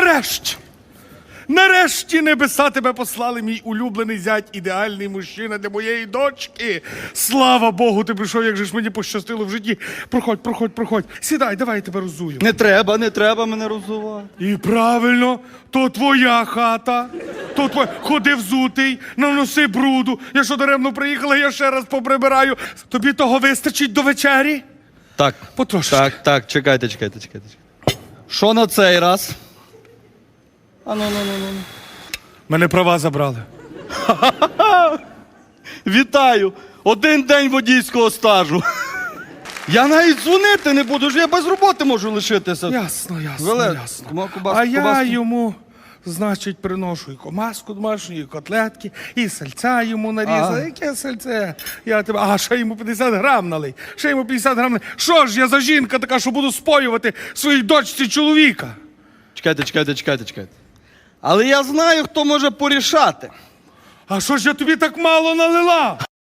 Нарешті! Нарешті небеса тебе послали, мій улюблений зять, ідеальний мужчина для моєї дочки. Слава Богу, ти прийшов, як же ж мені пощастило в житті. Проходь, проходь, проходь. Сідай, давай я тебе розую. Не треба, не треба мене розувати. І правильно, то твоя хата. То твоя. Ходи взутий, наноси бруду. Я що даремно приїхала, я ще раз поприбираю. Тобі того вистачить до вечері? Так. Потрошки. Так, так, чекайте, чекайте, чекайте. чекайте. Що на цей раз? А ну, ну, ну, ну. ну. Мене права забрали. Вітаю! Один день водійського стажу. Я навіть дзвонити не буду, ж я без роботи можу лишитися. Ясно, ясно, Веле- ясно. Кума- кубаску, а я кубаску. йому, значить, приношу і комаску домашню, і котлетки, і сальця йому нарізав. А. Яке сальце? Я тебе, а ще йому 50 грам налий. Ще йому 50 грам налий. Що ж я за жінка така, що буду споювати своїй дочці чоловіка? Чекайте, чекайте, чекайте, чекайте. Але я знаю, хто може порішати. А що ж я тобі так мало налила?